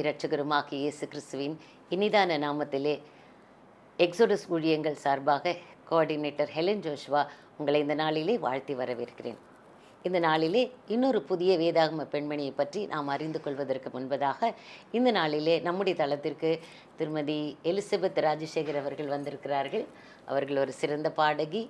கர்த்தரும் இரட்சகருமாகிய இயேசு கிறிஸ்துவின் இனிதான நாமத்திலே எக்ஸோடஸ் ஊழியங்கள் சார்பாக கோஆர்டினேட்டர் ஹெலன் ஜோஷ்வா உங்களை இந்த நாளிலே வாழ்த்தி வரவேற்கிறேன். இந்த நாளிலே இன்னொரு புதிய வேதாகம பெண்மணியை பற்றி நாம் அறிந்து கொள்வதற்கு முன்பதாக இந்த நாளிலே நம்முடைய தளத்திற்கு திருமதி எலிசபெத் ராஜசேகர் அவர்கள் வந்திருக்கிறார்கள். அவர்கள் ஒரு சிறந்த பாடகி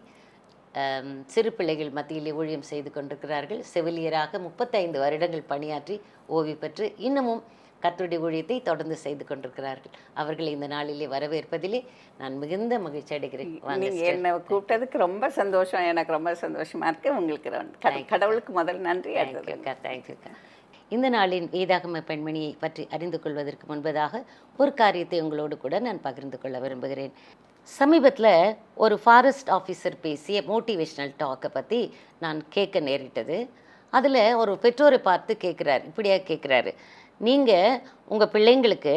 சிறு பிள்ளைகள் மத்தியிலே ஊழியம் செய்து கொண்டிருக்கிறார்கள். செவிலியராக முப்பத்தைந்து வருடங்கள் பணியாற்றி ஓய்வு பெற்று இன்னமும் கர்த்தருடைய ஊழியத்தை தொடர்ந்து செய்து கொண்டிருக்கிறார்கள். அவர்களை இந்த நாளிலே வரவேற்பதிலே நான் மிகுந்த மகிழ்ச்சி அடைகிறேன். என்னை கூப்பிட்டதுக்கு ரொம்ப சந்தோஷம். எனக்கு ரொம்ப சந்தோஷமா இருக்கு. உங்களுக்கு கடவுளுக்கு முதல் நன்றி. இந்த நாளின் வேதாகம பெண்மணியை பற்றி அறிந்து கொள்வதற்கு முன்பதாக ஒரு காரியத்தை உங்களோடு கூட நான் பகிர்ந்து கொள்ள விரும்புகிறேன். சமீபத்தில் ஒரு ஃபாரஸ்ட் ஆஃபீஸர் பேசிய மோட்டிவேஷ்னல் டாக்கை பற்றி நான் கேட்க நேரிட்டது. அதில் ஒரு பெற்றோரை பார்த்து கேட்குறாரு. இப்படியா கேட்குறாரு. நீங்கள் உங்கள் பிள்ளைங்களுக்கு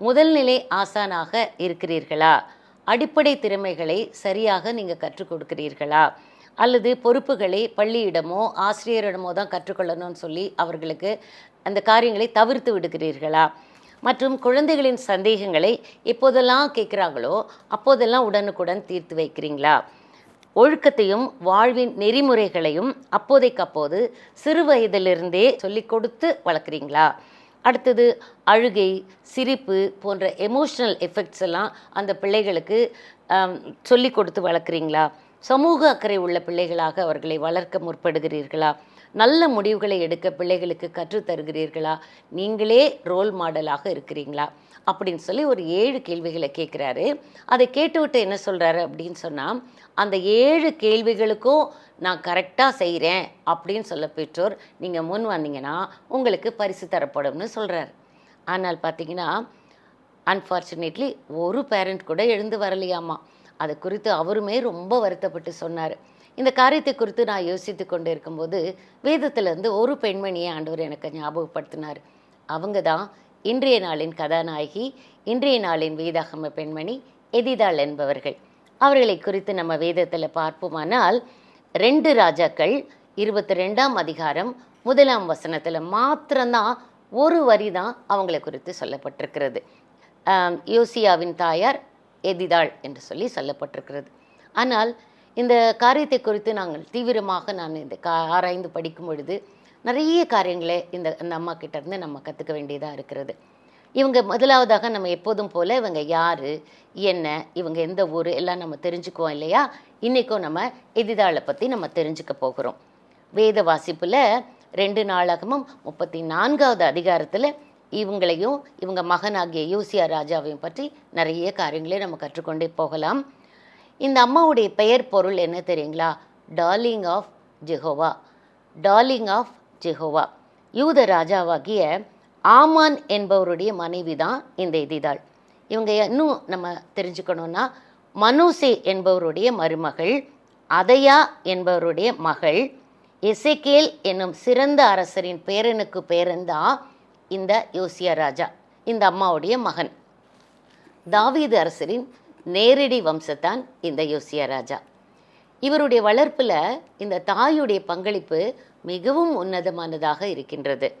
முதல்நிலை ஆசானாக இருக்கிறீர்களா? அடிப்படை திறமைகளை சரியாக நீங்கள் கற்றுக் கொடுக்கிறீர்களா? அல்லது பொறுப்புகளை பள்ளியிடமோ ஆசிரியரிடமோ தான் கற்றுக்கொள்ளணும்னு சொல்லி அவர்களுக்கு அந்த காரியங்களை தவிர்த்து விடுகிறீர்களா? மற்றும் குழந்தைகளின் சந்தேகங்களை எப்போதெல்லாம் கேட்குறாங்களோ அப்போதெல்லாம் உடனுக்குடன் தீர்த்து வைக்கிறீங்களா? ஒழுக்கத்தையும் வாழ்வின் நெறிமுறைகளையும் அப்போதைக்கப்போது சிறு வயதிலிருந்தே சொல்லிக் கொடுத்து வளர்க்குறீங்களா? அடுத்தது அழுகை சிரிப்பு போன்ற எமோஷ்னல் எஃபெக்ட்ஸ் எல்லாம் அந்த பிள்ளைகளுக்கு சொல்லி கொடுத்து வளர்க்குறீங்களா? சமூக அக்கறை உள்ள பிள்ளைகளாக அவர்களை வளர்க்க முற்படுகிறீர்களா? நல்ல முடிவுகளை எடுக்க பிள்ளைகளுக்கு கற்றுத் தருகிறீர்களா? நீங்களே ரோல் மாடலாக இருக்கிறீங்களா? அப்படின்னு சொல்லி ஒரு ஏழு கேள்விகளை கேட்குறாரு. அதை கேட்டுவிட்டு என்ன சொல்கிறாரு அப்படின்னு சொன்னால் அந்த ஏழு கேள்விகளுக்கும் நான் கரெக்டாக செய்கிறேன் அப்படின்னு சொல்ல பெற்றோர் நீங்கள் முன் வந்தீங்கன்னா உங்களுக்கு பரிசு தரப்படும்னு சொல்கிறார் ஆனால் பார்த்தீங்கன்னா அன்ஃபார்ச்சுனேட்லி ஒரு பேரண்ட் கூட எழுந்து வரலையாமா? அது குறித்து அவருமே ரொம்ப வருத்தப்பட்டு சொன்னார். இந்த காரியத்தை குறித்து நான் யோசித்து கொண்டு இருக்கும்போது வேதத்திலிருந்து ஒரு பெண்மணியை ஆண்டவர் எனக்கு ஞாபகப்படுத்தினார். அவங்க தான் இன்றைய நாளின் கதாநாயகி இன்றைய நாளின் வேதாகம பெண்மணி எதிதாள் என்பவர்கள். அவர்களை குறித்து நம்ம வேதத்தில் பார்ப்போமானால் ரெண்டு ராஜாக்கள் இருபத்தி ரெண்டாம் அதிகாரம் முதலாம் வசனத்தில் மாத்திரம்தான் ஒரு வரி தான் அவங்களை குறித்து சொல்லப்பட்டிருக்கிறது. யோசியாவின் தாயார் எதிதாள் என்று சொல்லி சொல்லப்பட்டிருக்கிறது. ஆனால் இந்த காரியத்தை குறித்து நாங்கள் தீவிரமாக நான் இந்த கா ஆராய்ந்து படிக்கும் பொழுது நிறைய காரியங்களை இந்த இந்த அம்மா கிட்டேருந்து நம்ம கற்றுக்க வேண்டியதாக இருக்கிறது. இவங்க முதலாவதாக நம்ம எப்போதும் போல் இவங்க யார் என்ன இவங்க எந்த ஊர் எல்லாம் நம்ம தெரிஞ்சுக்குவோம் இல்லையா? இன்றைக்கும் நம்ம எதிதாளை பற்றி நம்ம தெரிஞ்சுக்க போகிறோம். வேத வாசிப்பில் ரெண்டு நாளாகமும் முப்பத்தி நான்காவது அதிகாரத்தில் இவங்களையும் இவங்க மகனாகிய யூசியா ராஜாவையும் பற்றி நிறைய காரியங்களை நம்ம கற்றுக்கொண்டே போகலாம். இந்த அம்மாவுடைய பெயர் பொருள் என்ன தெரியுங்களா? Darling of Jehovah darling of Jehovah யூத ராஜாவாகிய ஆமான் என்பவருடைய மனைவி தான் இந்த இதிதாள் இவங்க இன்னும் நம்ம தெரிஞ்சுக்கணும்னா மனூசே என்பவருடைய மருமகள் அதையா என்பவருடைய மகள் எசேக்கேல் என்னும் சிறந்த அரசரின் பேரனுக்கு பேரன்தான் இந்த யோசியா ராஜா இந்த அம்மாவுடைய மகன். தாவீது அரசரின் நேரடி வம்சத்தான் இந்த யோசியா ராஜா. இவருடைய வளர்ப்பில் இந்த தாயுடைய பங்களிப்பு மிகவும் உன்னதமானதாக இருக்கின்றது.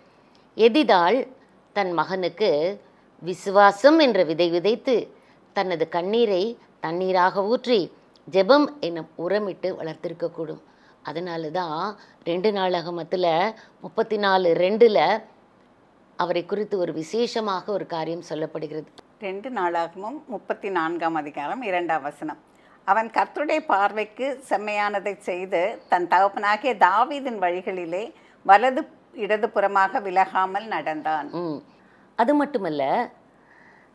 எதிதாள் தன் மகனுக்கு விசுவாசம் என்ற விதை விதைத்து தனது கண்ணீரை தண்ணீராக ஊற்றி ஜெபம் என்னும் உரமிட்டு வளர்த்திருக்கக்கூடும். அதனால தான் ரெண்டு நாளகமத்தில் முப்பத்தி நாலு ரெண்டில் அவரை குறித்து ஒரு விசேஷமாக ஒரு காரியம் சொல்லப்படுகிறது. ரெண்டு நாளாகவும் முப்பத்தி நான்காம் அதிகாரம் இரண்டாம் வசனம். அவன் கர்த்தருடைய பார்வைக்கு செம்மையானதை செய்து தன் தகப்பனாகிய தாவீதின் வழிகளிலே வலது இடதுபுறமாக விலகாமல் நடந்தான். அது மட்டுமல்ல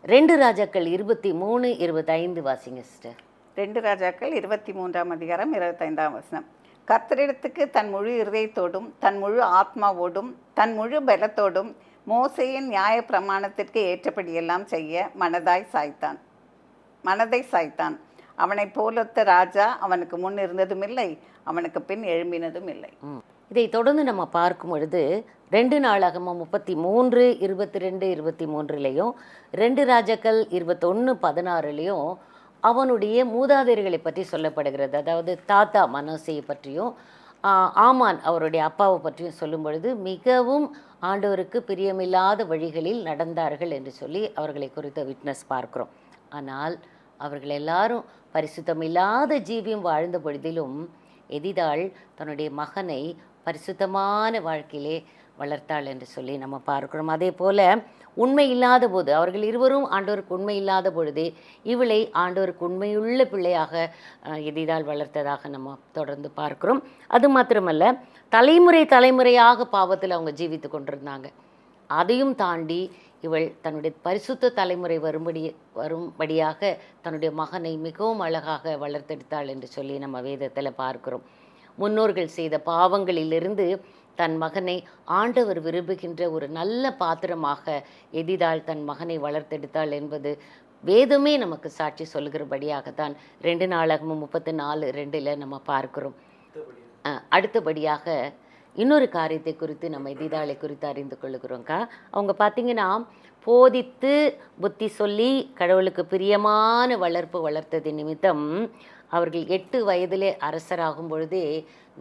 ரெண்டு ராஜாக்கள் இருபத்தி மூணு இருபத்தைந்து வாசிங்க சிஸ்டர். ரெண்டு ராஜாக்கள் இருபத்தி மூன்றாம் அதிகாரம் இருபத்தைந்தாம் வசனம். கர்த்தரிடத்துக்கு தன் முழு இருதயத்தோடும் தன் முழு ஆத்மாவோடும் தன் முழு பலத்தோடும் மோசையின் நியாய பிரமாணத்திற்கு ஏற்றபடியெல்லாம் செய்ய மனதாய் சாய்த்தான். மனதை சாய்த்தான். அவனைப் போலொத்த ராஜா அவனுக்கு முன் இருந்ததும் இல்லை அவனுக்கு பின் எழும்பினதும் இல்லை ம். இதை தொடர்ந்து நம்ம பார்க்கும் பொழுது ரெண்டு நாளாகமும் முப்பத்தி மூன்று இருபத்தி ரெண்டு இருபத்தி மூன்றுலேயும் ரெண்டு ராஜாக்கள் இருபத்தொன்று பதினாறுலேயும் அவனுடைய மூதாதையர்களை பற்றி சொல்லப்படுகிறது. அதாவது தாத்தா மனோசையை பற்றியும் ஆமான் அவருடைய அப்பாவை பற்றியும் சொல்லும் பொழுது மிகவும் ஆண்டவருக்கு பிரியமில்லாத வழிகளில் நடந்தார்கள் என்று சொல்லி அவர்களை குறித்த விட்னஸ் பார்க்கிறோம். ஆனால் அவர்கள் எல்லாரும் பரிசுத்தமில்லாத ஜீவியம் வாழ்ந்த பொழுதிலும் எதிதாள் தன்னுடைய மகனை பரிசுத்தமான வாழ்க்கையிலே வளர்த்தாள் என்று சொல்லி நம்ம பார்க்கிறோம். அதே போல உண்மை இல்லாத போது அவர்கள் இருவரும் ஆண்டவருக்கு உண்மை இல்லாத பொழுதே இவளை ஆண்டவருக்கு உண்மையுள்ள பிள்ளையாக எதிதால் எதிதாள் வளர்த்ததாக நம்ம தொடர்ந்து பார்க்கிறோம். அது மாத்திரமல்ல தலைமுறை தலைமுறையாக பாவத்தில் அவங்க ஜீவித்து கொண்டிருந்தாங்க. அதையும் தாண்டி இவள் தன்னுடைய பரிசுத்த தலைமுறை வரும்படி வரும்படியாக தன்னுடைய மகனை மிகவும் அழகாக வளர்த்தெடுத்தாள் என்று சொல்லி நம்ம வேதத்தில் பார்க்கிறோம். முன்னோர்கள் செய்த பாவங்களிலிருந்து தன் மகனை ஆண்டவர் விரும்புகின்ற ஒரு நல்ல பாத்திரமாக எதிதாள் தன் மகனை வளர்த்தெடுத்தாள் என்பது வேதமே நமக்கு சாட்சி சொல்கிறபடியாகத்தான் ரெண்டு நாளாகமும் முப்பத்தி நாலு ரெண்டில் நம்ம பார்க்கிறோம். அஹ், அடுத்தபடியாக இன்னொரு காரியத்தை குறித்து நம்ம எதிதாளை குறித்து அறிந்து கொள்ளுகிறோங்க்கா அவங்க பார்த்தீங்கன்னா போதித்து புத்தி சொல்லி கடவுளுக்கு பிரியமான வளர்ப்பு வளர்த்தது நிமித்தம் அவர்கள் எட்டு வயதிலே அரசராகும் பொழுதே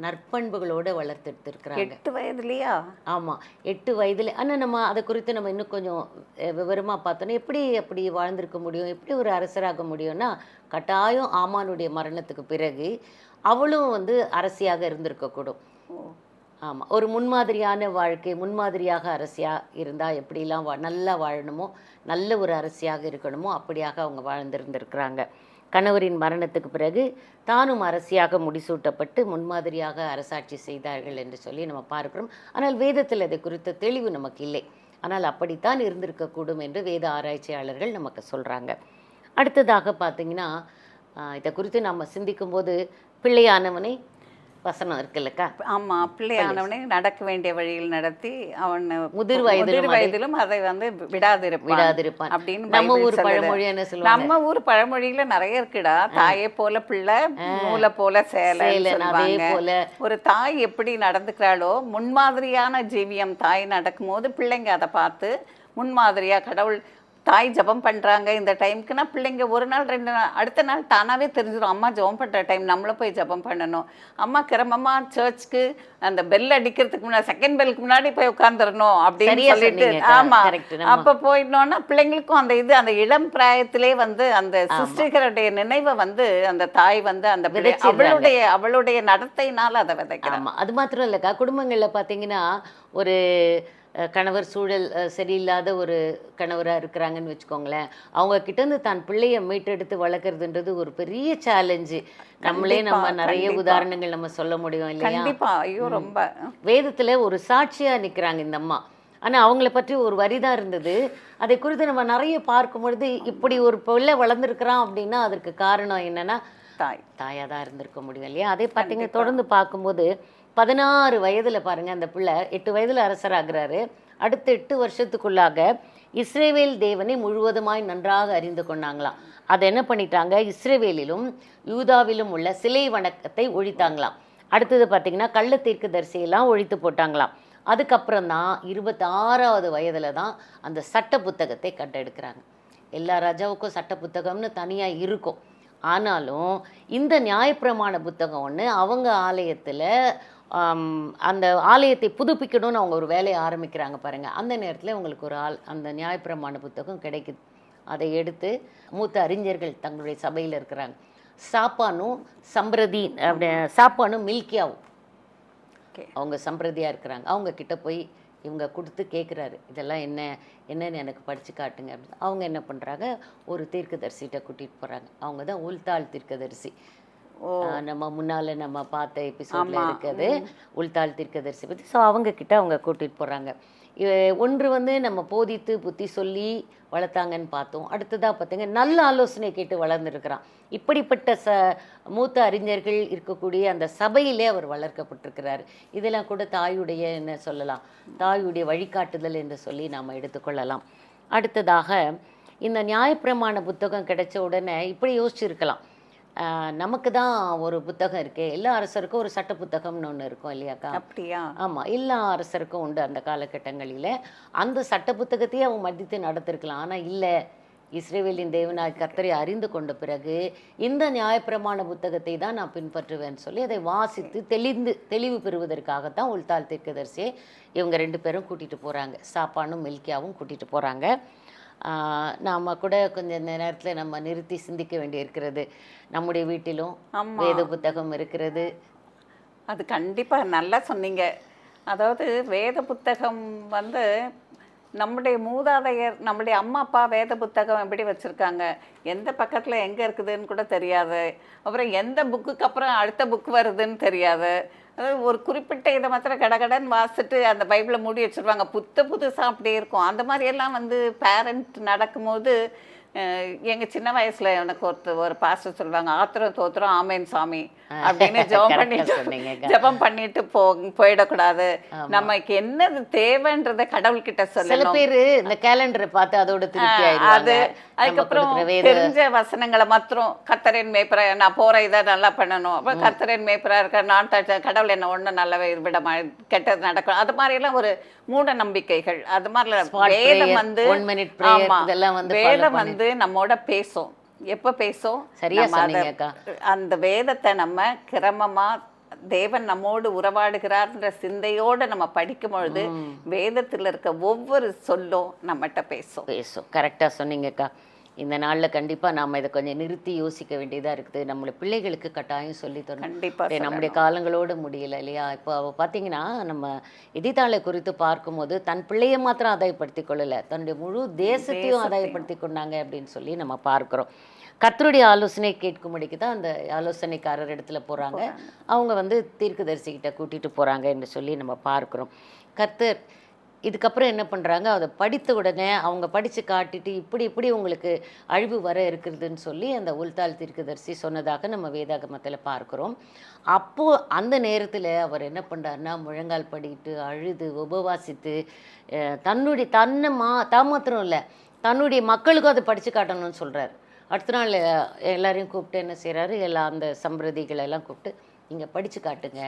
நற்பண்புகளோடு வளர்த்தெடுத்திருக்கிறாங்க. எட்டு வயதுலயா? ஆமாம் எட்டு வயதில். ஆனால் நம்ம அதை குறித்து நம்ம இன்னும் கொஞ்சம் விவரமாக பார்த்தோன்னா எப்படி அப்படி வாழ்ந்திருக்க முடியும்? எப்படி ஒரு அரசராக முடியும்னா கட்டாயம் ஆமானுடைய மரணத்துக்கு பிறகு அவளும் வந்து அரசியாக இருந்திருக்கக்கூடும். ஆமாம் ஒரு முன்மாதிரியான வாழ்க்கை முன்மாதிரியாக அரசியாக இருந்தால் எப்படிலாம் வா நல்லா வாழணுமோ நல்ல ஒரு அரசியாக இருக்கணுமோ அப்படியாக அவங்க வாழ்ந்திருந்திருக்கிறாங்க. கணவரின் மரணத்துக்கு பிறகு தானும் அரசியாக முடிசூட்டப்பட்டு முன்மாதிரியாக அரசாட்சி செய்தார்கள் என்று சொல்லி நம்ம பார்க்கிறோம். ஆனால் வேதத்தில் அதை குறித்த தெளிவு நமக்கு இல்லை. ஆனால் அப்படித்தான் இருந்திருக்கக்கூடும் என்று வேத ஆராய்ச்சியாளர்கள் நமக்கு சொல்கிறாங்க அடுத்ததாக பார்த்தீங்கன்னா இதை குறித்து நம்ம சிந்திக்கும்போது பிள்ளையானவனை வசனம் இருக்குல்லக்கா? ஆமா பிள்ளையானவனை நடக்க வேண்டிய வழியில் நடத்தி அவன் முதிர் முதிர் வயதிலும் அதை வந்து விடாதிருப்பான் விடாதிருப்பான். அப்படின்னு நம்ம ஊர். பழமொழி என்ன சொல்லுவாங்க? நம்ம ஊர் பழமொழியில நிறைய இருக்குடா. தாயை போல பிள்ளை நூலை போல சேலை போல. ஒரு தாய் எப்படி நடந்துக்கிறாளோ முன்மாதிரியான ஜீவியம் தாய் நடக்கும்போது பிள்ளைங்க அதை பார்த்து முன்மாதிரியா கடவுள் தாய் ஜெபம் பண்றாங்க. இந்த டைம்க்குனா பிள்ளைங்க ஒரு நாள் ரெண்டு நாள் அடுத்த நாள் தானாவே தெரிஞ்சிடும் அம்மா ஜெபம் பண்ற டைம் நம்மள போய் ஜெபம் பண்ணணும். அம்மா கிரமமா சர்ச்சுக்கு அந்த பெல் அடிக்கிறதுக்கு முன்னாடி செகண்ட் பெல்லுக்கு முன்னாடி போய் உட்காந்துடணும் அப்படின்னு சொல்லிட்டு சொன்னீங்க. ஆமா. Correct. நம்ம- அப்ப போயிட்டோம்னா பிள்ளைங்களுக்கும் அந்த இது அந்த இளம் பிராயத்திலே வந்து அந்த சிஸ்டர்களுடைய நினைவை வந்து அந்த தாய் வந்து அந்த. அவளுடைய அவளுடைய நடத்தையினால அதை விதைக்கிறாங்க. அது மாத்திரம் இல்லைக்கா. குடும்பங்கள்ல பார்த்தீங்கன்னா ஒரு கணவர் சூழல் சரியில்லாத ஒரு கணவராக இருக்கிறாங்கன்னு வச்சுக்கோங்களேன். அவங்க கிட்ட இருந்து தான் பிள்ளைய மீட்டெடுத்து வளர்க்குறதுன்றது ஒரு பெரிய சேலஞ்சு நம்மளே நம்ம நிறைய. உதாரணங்கள் நம்ம சொல்ல முடியும் இல்லையா? கண்டிப்பா. ஐயோ ரொம்ப. வேதத்துல ஒரு சாட்சியா நிக்கிறாங்க இந்த அம்மா. ஆனா அவங்கள பற்றி ஒரு வரிதான் இருந்தது. அதை குறித்து நம்ம நிறைய பார்க்கும் பொழுது இப்படி ஒரு பிள்ளை வளர்ந்துருக்கிறான் அப்படின்னா அதற்கு காரணம் என்னன்னா தாய். தாயாக தான் இருந்திருக்க முடியும் இல்லையா? அதே பார்த்தீங்க தொடர்ந்து பார்க்கும்போது பதினாறு வயதில் பாருங்கள் அந்த பிள்ளை. எட்டு வயதில் அரசராகிறாரு அடுத்த எட்டு வருஷத்துக்குள்ளாக இஸ்ரேவேல் தேவனை முழுவதுமாய் நன்றாக அறிந்து கொண்டாங்களாம். அதை என்ன பண்ணிட்டாங்க? இஸ்ரேவேலிலும் யூதாவிலும் உள்ள சிலை வணக்கத்தை ஒழித்தாங்களாம். அடுத்தது பார்த்தீங்கன்னா கள்ள தீர்க்க தரிசியெல்லாம் ஒழித்து போட்டாங்களாம். அதுக்கப்புறம் தான் இருபத்தி ஆறாவது வயதில் தான் அந்த சட்ட புத்தகத்தை கண்டெடுக்கிறாங்க எல்லா ராஜாவுக்கும் சட்ட புத்தகம்னு தனியாக இருக்கும். ஆனாலும் இந்த நியாயப்பிரமாண புத்தகம் ஒன்று அவங்க ஆலயத்தில் அந்த ஆலயத்தை புதுப்பிக்கணும்னு அவங்க ஒரு வேலையை ஆரம்பிக்கிறாங்க பாருங்கள் அந்த நேரத்தில் உங்களுக்கு ஒரு ஆள் அந்த நியாயப்பிரமாண புத்தகம் கிடைக்குது. அதை எடுத்து மூத்த அறிஞர்கள் தங்களுடைய சபையில் இருக்கிறாங்க. சாப்பானும் சம்பிரதி அப்படி சாப்பானும் மில்கியாவும் ஓகே. அவங்க சம்பிரதியாக இருக்கிறாங்க. அவங்க கிட்ட போய் இவங்க கொடுத்து கேட்குறாரு இதெல்லாம் என்ன என்னன்னு எனக்கு படித்து காட்டுங்க அப்படின்னு. அவங்க என்ன பண்ணுறாங்க ஒரு தீர்க்கதரிசிகிட்ட கூட்டிகிட்டு போகிறாங்க அவங்க தான் உள்தாள் தீர்க்கதரிசி. நம்ம முன்னால நம்ம பார்த்த எபிசோட்ல ஆமா. இருக்குது. உள்தாள் தீர்க்கதரிசி பற்றி ஸோ அவங்க கிட்ட அவங்க கூட்டிகிட்டு போகிறாங்க ஒன்று வந்து நம்ம போதித்து புத்தி சொல்லி வளர்த்தாங்கன்னு பார்த்தோம். அடுத்ததாக பார்த்தீங்க நல்ல ஆலோசனை கேட்டு வளர்ந்துருக்கிறான். இப்படிப்பட்ட ச மூத்த அறிஞர்கள் இருக்கக்கூடிய அந்த சபையிலே அவர் வளர்க்கப்பட்டிருக்கிறார். இதெல்லாம் கூட தாயுடைய என்ன சொல்லலாம் தாயுடைய வழிகாட்டுதல் என்று சொல்லி நாம் எடுத்துக்கொள்ளலாம். அடுத்ததாக இந்த நியாயப்பிரமாண புத்தகம் கிடைச்ச உடனே இப்படி யோசிச்சிருக்கலாம். நமக்கு தான் ஒரு புத்தகம் இருக்கே. எல்லா அரசருக்கும் ஒரு சட்ட புத்தகம்னு ஒன்று இருக்கும் இல்லையாக்கா? அப்படியா? ஆமாம் எல்லா அரசருக்கும் உண்டு அந்த காலகட்டங்களில். அந்த சட்ட புத்தகத்தையே அவன் மதித்து நடத்திருக்கலாம். ஆனால் இல்லை. இஸ்ரேவேலின் தேவனாய் கர்த்தரை அறிந்து கொண்ட பிறகு இந்த நியாயப்பிரமாண புத்தகத்தை தான் நான் பின்பற்றுவேன்னு சொல்லி அதை வாசித்து தெளிந்து தெளிவு பெறுவதற்காகத்தான் உள்தாள் தீர்க்கதரிசியை இவங்க ரெண்டு பேரும் கூட்டிகிட்டு போகிறாங்க சாப்பானும் மில்கியாவும் கூட்டிகிட்டு போகிறாங்க நாம் கூட கொஞ்சம் நேரத்தில் நம்ம நிறுத்தி சிந்திக்க வேண்டியிருக்கிறது. நம்முடைய வீட்டிலும். வேத புத்தகம் இருக்கிறது. அது கண்டிப்பாக நல்லா சொன்னீங்க. அதாவது வேத புத்தகம் வந்து நம்முடைய மூதாதையர் நம்முடைய அம்மா அப்பா வேத புத்தகம் எப்படி வச்சுருக்காங்க? எந்த பக்கத்தில் எங்கே இருக்குதுன்னு கூட தெரியாது. அப்புறம் எந்த புக்குக்கு அப்புறம் அடுத்த புக் வருதுன்னு தெரியாது. அதாவது ஒரு குறிப்பிட்ட இதை மாத்திரம் கடகடன்னு வாசிட்டு அந்த பைபிளை மூடி வச்சுருவாங்க. புத்த புதுசாக அப்படியே இருக்கும். அந்த மாதிரியெல்லாம் வந்து பேரண்ட் நடக்கும்போது எங்கள் சின்ன வயசில் எனக்கு ஒருத்தர் ஒரு பாஸ்டர் சொல்லுவாங்க ஆத்திரம் தோத்திரம் ஆமேன் சாமி. அப்படின்னு ஜெபம் பண்ணிட்டு. ஜெபம் பண்ணிட்டு போ போயிடக்கூடாது. நமக்கு என்னது தேவைன்றத கடவுள்கிட்ட சில சொல்லணும். பேர் இந்த கேலண்டரை பார்த்து அதோட அது அதுக்கப்புறம் தெரிஞ்ச வசனங்களை மாத்திரம் கத்தரின் மேய்ப்பரா நான் போற இதை நல்லா பண்ணணும். அப்புறம் கத்தரின் மேய்ப்பரா இருக்க நான் கடவுள் என்ன ஒண்ணு நல்லவே விட மா- கெட்டது நடக்கும். அது மாதிரி எல்லாம் ஒரு மூட நம்பிக்கைகள் அது மாதிரி வேதம் வந்து வேதம் வந்து நம்மோட பேசும். எப்ப பேசும்? சரியா. அந்த வேதத்தை நம்ம கிரமமா தேவன் நம்மோடு உறவாடுகிறார்ன்ற சிந்தையோட நம்ம படிக்கும் பொழுது வேதத்துல இருக்க ஒவ்வொரு சொல்லும் நம்மகிட்ட பேசும். பேசும். கரெக்டாக சொன்னீங்கக்கா இந்த நாளில் கண்டிப்பாக நாம் இதை கொஞ்சம் நிறுத்தி யோசிக்க வேண்டியதாக இருக்குது. நம்மளை பிள்ளைகளுக்கு கட்டாயம் சொல்லி தரணும். கண்டிப்பா இது நம்முடைய காலங்களோடு முடியல இல்லையா? இப்போ அவ பார்த்தீங்கன்னா நம்ம எதிர்த்தாளை குறித்து பார்க்கும்போது தன் பிள்ளையை மாத்திரம் ஆதாயப்படுத்தி கொள்ளலை. தன்னுடைய முழு தேசத்தையும் ஆதாயப்படுத்தி கொண்டாங்க அப்படின்னு சொல்லி நம்ம பார்க்குறோம். கர்த்தருடைய ஆலோசனை கேட்கும்படிக்கு தான் அந்த ஆலோசனைக்காரர் இடத்துல போகிறாங்க அவங்க வந்து தீர்க்கதரிசிக்கிட்ட கூட்டிகிட்டு போகிறாங்க என்று சொல்லி நம்ம பார்க்குறோம். கர்த்தர் இதுக்கப்புறம் என்ன பண்ணுறாங்க அதை படித்த உடனே அவங்க படித்து காட்டிட்டு இப்படி இப்படி உங்களுக்கு அழிவு வர இருக்கிறதுன்னு சொல்லி அந்த உள்தாள் தீர்க்கதரிசி சொன்னதாக நம்ம வேதாகமத்தில் பார்க்குறோம். அப்போது அந்த நேரத்தில் அவர் என்ன பண்ணுறாருன்னா முழங்கால் படிட்டு அழுது உபவாசித்து தன்னுடைய தன்னை மா தான் மாத்திரம் இல்லை தன்னுடைய மக்களுக்கும் அதை படித்து காட்டணும்னு சொல்கிறார் அடுத்த நாள் எல்லாரையும் கூப்பிட்டு என்ன செய்கிறாரு எல்லா அந்த சம்பிரதிகளை எல்லாம் கூப்பிட்டு நீங்கள் படித்து காட்டுங்க.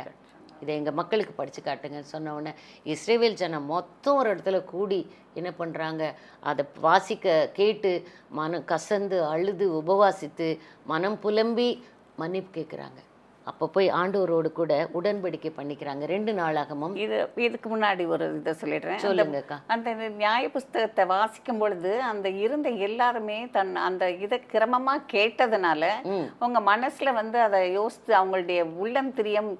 இதை எங்கள் மக்களுக்கு படித்து காட்டுங்கன்னு சொன்ன உடனே இஸ்ரேவேல் ஜனம் மொத்தம் ஒரு இடத்துல கூடி என்ன பண்ணுறாங்க அதை வாசிக்க கேட்டு மனம் கசந்து அழுது உபவாசித்து மனம் புலம்பி மன்னிப்பு கேட்குறாங்க அப்போ போய் ஆண்டவரோடு கூட உடன்படிக்கை பண்ணிக்கிறாங்க. ரெண்டு நாளாகமும் இது இதுக்கு முன்னாடி ஒரு இதை சொல்லிடுறேன். சொல்லுங்கக்கா. அந்த நியாய புஸ்தகத்தை வாசிக்கும் பொழுது அந்த இருந்த எல்லாருமே தன் அந்த இதை கிரமமா கேட்டதுனால ம். உங்க மனசுல வந்து அதை யோசித்து அவங்களுடைய உள்ளம் திரியம்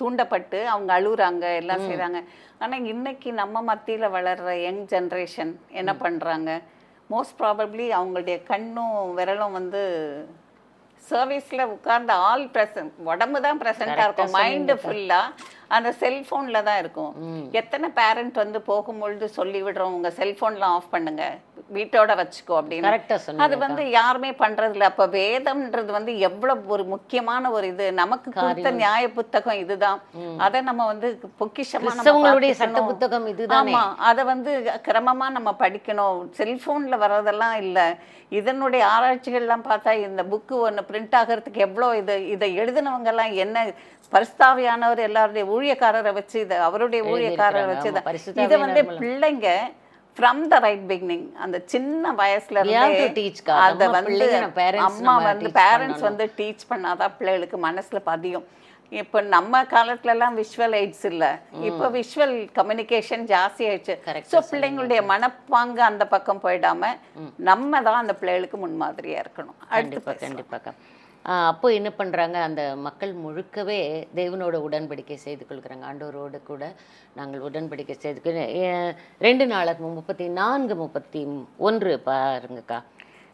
தூண்டப்பட்டு அவங்க அழுகுறாங்க எல்லாம் செய்றாங்க. ஆனா இன்னைக்கு நம்ம மத்தியில வளர்ற யங் ஜெனரேஷன் என்ன பண்றாங்க? மோஸ்ட் ப்ராபப்ளி அவங்களுடைய கண்ணும் விரலும் வந்து சர்வீஸ்ல உட்கார்ந்து ஆல் பிரசன்ட் உடம்பு தான் ப்ரெசென்ட்டாக இருக்கும். மைண்டு ஃபுல்லா அந்த செல்போன்ல தான் இருக்கும். எத்தனை பேரண்ட் வந்து போகும்பொழுது சொல்லி விடுறோம் உங்க செல்போன்லாம் ஆஃப் பண்ணுங்க. வீட்டோட வச்சுக்கோ அப்படின்னு. அது வந்து யாருமே பண்றது இல்ல அப்ப வேதம்ன்றது வந்து எவ்வளவு ஒரு முக்கியமான ஒரு இது. நமக்கு கொடுத்த நியாய புத்தகம் இதுதான். அத நம்ம வந்து பொக்கிஷமா நம்ம கிறிஸ்தவங்களுடைய சட்ட. புத்தகம் இதுதானே? ஆமா. அத வந்து கிரமமா நம்ம படிக்கணும். செல்போன்ல வர்றதெல்லாம் இல்ல. இதனுடைய ஆராய்ச்சிகள்லாம் பார்த்தா இந்த புக்கு ஒன்று பிரிண்ட் ஆகிறதுக்கு எவ்வளோ இது இதை எழுதினவங்க எல்லாம் என்ன பரிஸ்தாவியானவர் எல்லாருடைய ஊழியக்காரரை வச்சு இதை அவருடைய ஊழியக்காரரை வச்சு இதை- வந்து பிள்ளைங்க ஃப்ரம் த ரைட் பிகினிங் அந்த சின்ன வயசுல இருந்தே. அத வந்து அம்மா வந்து பேரண்ட்ஸ். வந்து டீச் பண்ணாதான் பிள்ளைகளுக்கு மனசுல பதியும். இப்போ நம்ம காலத்துல எல்லாம் விஷுவல் எய்ட்ஸ் இல்ல இப்போ விஷுவல் கம்யூனிகேஷன் ஜாஸ்தி ஆயிடுச்சு. ஸோ பிள்ளைங்களுடைய மனப்பாங்கு அந்த பக்கம் போயிடாம நம்ம தான் அந்த பிள்ளைகளுக்கு முன்மாதிரியா இருக்கணும். அடுத்து கண்டிப்பாக அப்போ என்ன பண்ணுறாங்க அந்த மக்கள் முழுக்கவே தேவனோட உடன்படிக்கை செய்து கொள்கிறாங்க. ஆண்டவரோடு கூட நாங்கள் உடன்படிக்கை செய்து ரெண்டு நாளாக முப்பத்தி நான்கு முப்பத்தி ஒன்று பாருங்கக்கா.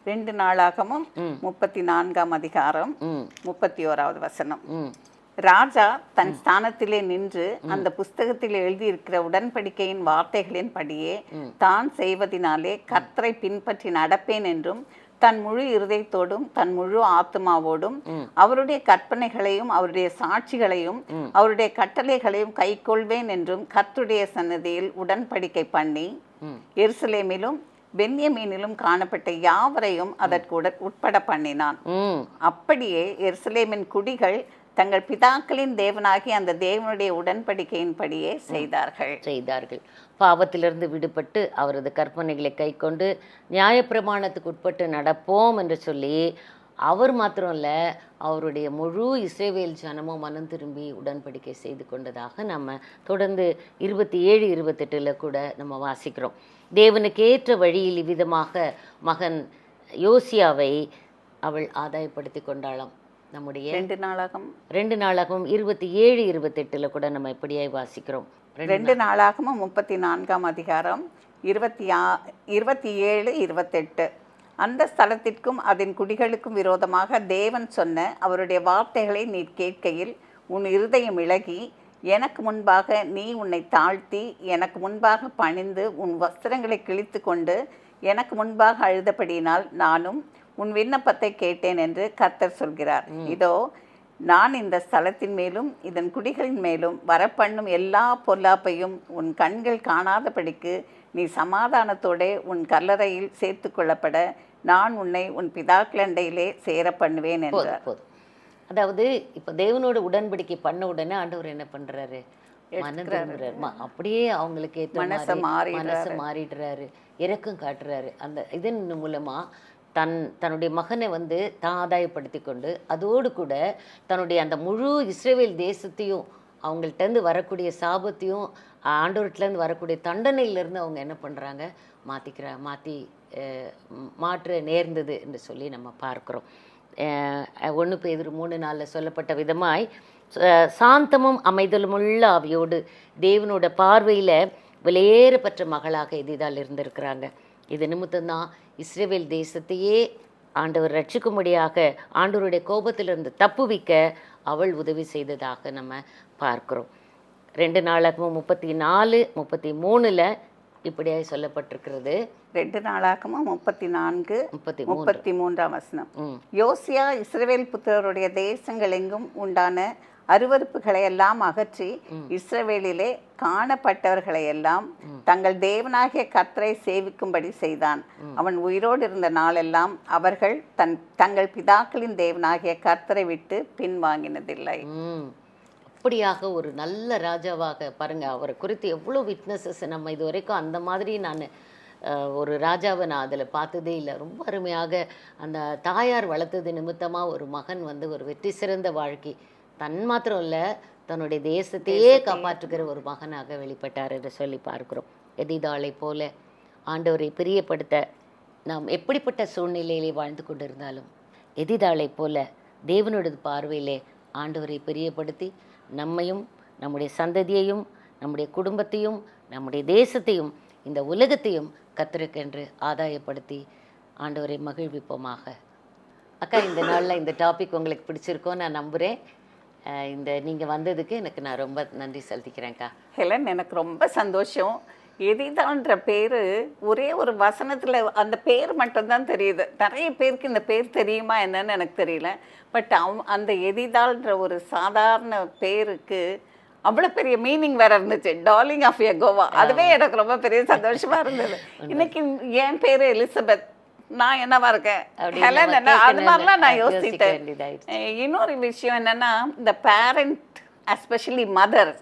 ரெண்டு நாளாகமும் முப்பத்தி நான்காம் அதிகாரம் முப்பத்தி ஓராவது வசனம். ராஜா தன் ஸ்தானத்திலே நின்று அந்த புஸ்தகத்தில் எழுதியிருக்கிற உடன்படிக்கையின் வார்த்தைகளின் படியே தான் செய்வதினாலே கர்த்தரை பின்பற்றி நடப்பேன் என்றும் தன் முழு இருதயத்தோடும் தன் முழு ஆத்மாவோடும் அவருடைய கற்பனைகளையும் அவருடைய சாட்சிகளையும் அவருடைய கட்டளைகளையும் கைக்கொள்வேன் என்றும் கர்த்தருடைய சன்னதியில் உடன்படிக்கை பண்ணி எருசலேமிலும் பென்யமீனிலும் காணப்பட்ட யாவரையும் அதற்கு உட- உட்பட பண்ணினான். அப்படியே எருசலேமின் குடிகள் தங்கள் பிதாக்களின் தேவனாகி அந்த தேவனுடைய உடன்படிக்கையின்படியே செய்தார்கள். செய்தார்கள். பாவத்திலிருந்து விடுபட்டு அவரது கற்பனைகளை கைக்கொண்டு நியாயப்பிரமாணத்துக்கு உட்பட்டு நடப்போம் என்று சொல்லி அவர் மாத்திரம் இல்ல அவருடைய முழு இஸ்ரேவேல் ஜனமும் மனம் திரும்பி உடன்படிக்கை செய்து கொண்டதாக நம்ம தொடர்ந்து இருபத்தி ஏழு இருபத்தெட்டில் கூட நம்ம வாசிக்கிறோம். தேவனுக்கு ஏற்ற வழியில் இவ்விதமாக மகன் யோசியாவை அவள் ஆதாயப்படுத்தி கொண்டாளாம். நம்முடைய ரெண்டு நாளாகம். ரெண்டு நாளாகவும் இருபத்தி ஏழு இருபத்தெட்டில் கூட நம்ம இப்படியாய் வாசிக்கிறோம். ரெண்டு நாளாகமும் முப்பத்தி நான்காம் அதிகாரம் இருபத்தி ஆ இருபத்தி ஏழு இருபத்தெட்டு. அந்த ஸ்தலத்திற்கும் அதன் குடிகளுக்கும் விரோதமாக தேவன் சொன்ன அவருடைய வார்த்தைகளை நீ கேட்கையில் உன் இருதயம் இளகி எனக்கு முன்பாக நீ உன்னை தாழ்த்தி எனக்கு முன்பாக பணிந்து உன் வஸ்திரங்களை கிழித்து கொண்டு எனக்கு முன்பாக அழுதபடியினால் நானும் உன் விண்ணப்பத்தை கேட்டேன் என்று கர்த்தர் சொல்கிறார். இதோ நான் இந்த ஸ்தலத்தின் மேலும் இதன் குடிகளின் மேலும் வரப்பண்ணும் எல்லா பொல்லாப்பையும் உன் கண்கள் காணாதபடிக்கு நீ சமாதானத்தோடே உன் கல்லறையில் சேர்த்து கொள்ளப்பட நான் உன்னை உன் பிதாக்களண்டையிலே சேர பண்ணுவேன் என்றார். அதாவது இப்போ தேவனோட உடன்படிக்கை பண்ண உடனே ஆண்டவர் என்ன ம- அப்படியே அவங்களுக்கு மனசை மாறிடுறாரு. மனசை மாறிடுறாரு. இறக்கம் காட்டுறாரு. அந்த இதன் மூலமா தன் தன்னுடைய மகனை வந்து தான் ஆதாயப்படுத்தி கொண்டு அதோடு கூட தன்னுடைய அந்த முழு இஸ்ரேவேல் தேசத்தையும் அவங்கள்ட்ட இருந்து வரக்கூடிய சாபத்தையும் ஆண்டவர்கிட்டலேருந்து வரக்கூடிய தண்டனையிலேருந்து அவங்க என்ன பண்ணுறாங்க மாற்றிக்கிற மாற்றி மாற்ற நேர்ந்தது என்று சொல்லி நம்ம பார்க்குறோம். ஒன்று பேர் மூணு நாளில் சொல்லப்பட்ட விதமாய் சாந்தமும் அமைதலுமுள்ள ஆவியோடு தேவனோட பார்வையில் வெளியேறப்பட்ட மகளாக எதிதால் இருந்திருக்கிறாங்க. இது நிமித்தம்தான் இஸ்ரேவேல் தேசத்தையே ஆண்டவர் ரட்சிக்கும்படியாக ஆண்டவருடைய கோபத்திலிருந்து தப்புவிக்க அவள் உதவி செய்ததாக நம்ம பார்க்கிறோம். ரெண்டு நாளாகவும் முப்பத்தி நாலு முப்பத்தி மூணில் இப்படியாக சொல்லப்பட்டிருக்கிறது. ரெண்டு நாளாகமும் முப்பத்தி நான்கு முப்பத்தி முப்பத்தி மூன்றாம் வசனம் யோசியா இஸ்ரவேல் புத்திரருடைய தேசங்கள் எங்கும் உண்டான அருவருப்புகளை எல்லாம் அகற்றி இஸ்ரவேலிலே காணப்பட்டவர்களை எல்லாம் தங்கள் தேவனாகிய கர்த்தரை சேவிக்கும்படி செய்தான். அவன் உயிரோடு இருந்த நாளெல்லாம் அவர்கள் தன் தங்கள் பிதாக்களின் தேவனாகிய கர்த்தரை விட்டு பின்வாங்கினதில்லை. அப்படியாக ஒரு நல்ல ராஜாவாக பாருங்க அவரை குறித்து எவ்வளோ விட்னஸஸ் நம்ம இது வரைக்கும் அந்த மாதிரி நான் ஒரு ராஜாவை நான் அதில் பார்த்ததே இல்லை. ரொம்ப அருமையாக அந்த தாயார் வளர்த்தது நிமித்தமாக ஒரு மகன் வந்து ஒரு வெற்றி சிறந்த வாழ்க்கை தன் மாத்திரம் இல்லை தன்னுடைய தேசத்தையே காப்பாற்றுகிற ஒரு மகனாக வெளிப்பட்டார் என்று சொல்லி பார்க்கிறோம். எதிதாளை போல ஆண்டவரை பிரியப்படுத்த நாம் எப்படிப்பட்ட சூழ்நிலையிலே வாழ்ந்து கொண்டிருந்தாலும் எதிதாளை போல தேவனோட பார்வையிலே ஆண்டவரை பிரியப்படுத்தி நம்மையும் நம்முடைய சந்ததியையும் நம்முடைய குடும்பத்தையும் நம்முடைய தேசத்தையும் இந்த உலகத்தையும் கத்திருக்கென்று ஆதாயப்படுத்தி ஆண்டவரை மகிழ்விப்போமாக. அக்கா இந்த நாளில் இந்த டாபிக் உங்களுக்கு பிடிச்சிருக்கோன்னு நான் நம்புகிறேன் இந்த நீங்கள் வந்ததுக்கு எனக்கு நான் ரொம்ப நன்றி செலுத்திக்கிறேன்க்கா. ஹெலன் எனக்கு ரொம்ப சந்தோஷம். எதிதான்ற பேர் ஒரே ஒரு வசனத்தில் அந்த பேர் மட்டும்தான் தெரியுது. நிறைய பேருக்கு இந்த பேர் தெரியுமா என்னன்னு எனக்கு தெரியல. பட் அவ் அந்த எதிதாள்ன்ற ஒரு சாதாரண பேருக்கு அவ்வளோ பெரிய மீனிங் வேற இருந்துச்சு. டார்லிங் ஆஃப் எ கோவா அதுவே எனக்கு ரொம்ப பெரிய சந்தோஷமா இருந்தது. இன்னைக்கு என் பேர் எலிசபெத். நான் என்னவா இருக்கேன்? ஹெலன் என்ன? அது மாதிரிலாம் நான் யோசித்தேன். இன்னொரு விஷயம் என்னன்னா இந்த பேரண்ட் எஸ்பெஷலி மதர்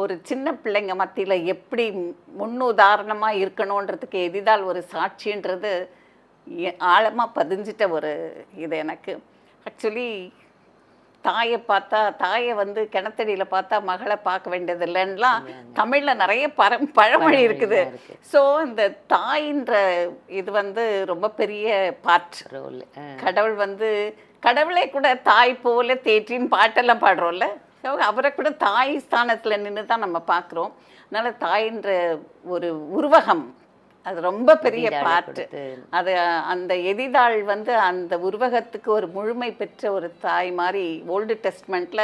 ஒரு சின்ன பிள்ளைங்க மத்தியில் எப்படி முன்னுதாரணமாக இருக்கணுன்றதுக்கு எதிதால் ஒரு சாட்சின்றது ஆழமாக பதிஞ்சிட்ட ஒரு இது எனக்கு. ஆக்சுவலி தாயை பார்த்தா தாயை வந்து கிணத்தடியில் பார்த்தா மகளை பார்க்க வேண்டியது இல்லைன்னுலாம் தமிழில் நிறைய பரம் பழமொழி இருக்குது. இருக்கு. ஸோ இந்த தாயின்ற இது வந்து ரொம்ப பெரிய பார்ட் ரோல் கடவுள் வந்து கடவுளே கூட தாய் போல தேற்றின்னு பாட்டெல்லாம் பாடுறோம்ல. அவரை கூட தாய் ஸ்தானத்தில் நின்று தான் நம்ம பார்க்குறோம். அதனால தாயின்ற ஒரு உருவகம் அது ரொம்ப பெரிய பாட்டு. அது அந்த எதிதாள் வந்து அந்த உருவகத்துக்கு ஒரு முழுமை பெற்ற ஒரு தாய் மாதிரி ஓல்டு டெஸ்ட்மெண்ட்ல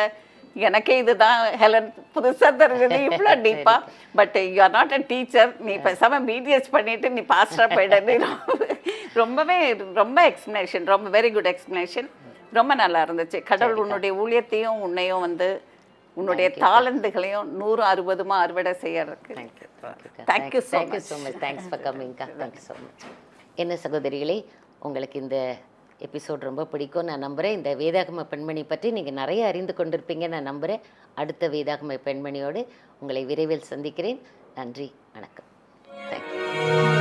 எனக்கே இதுதான் ஹெலன் புதுசா தெரிஞ்சது இவ்வளோ டீப்பா but you are not a teacher நீ பேசாம பிடிஎஸ் பண்ணிட்டு நீ பாஸ்டா போயிட. நீ ரொம்ப- ரொம்பவே ரொம்ப எக்ஸ்பிளனேஷன் ரொம்ப வெரி குட் எக்ஸ்பிளனேஷன் ரொம்ப நல்லா இருந்துச்சு. கடவுள் உன்னுடைய ஊழியத்தையும் உன்னையும் வந்து உன்னுடைய தாளந்துகளையும் நூறு அறுபதுமா அறுவடை செய்யறதுக்கு. So thank you so much thanks for கம்மிங்க்கா thank you so much என்ன சகோதரிகளே உங்களுக்கு இந்த எபிசோட் ரொம்ப பிடிக்கும். நான் நம்புகிறேன் இந்த வேதாகம பெண்மணி பற்றி நீங்கள் நிறைய அறிந்து கொண்டிருப்பீங்க. நான் நம்புகிறேன் அடுத்த வேதாகம பெண்மணியோடு உங்களை விரைவில் சந்திக்கிறேன். நன்றி வணக்கம். தேங்க்யூ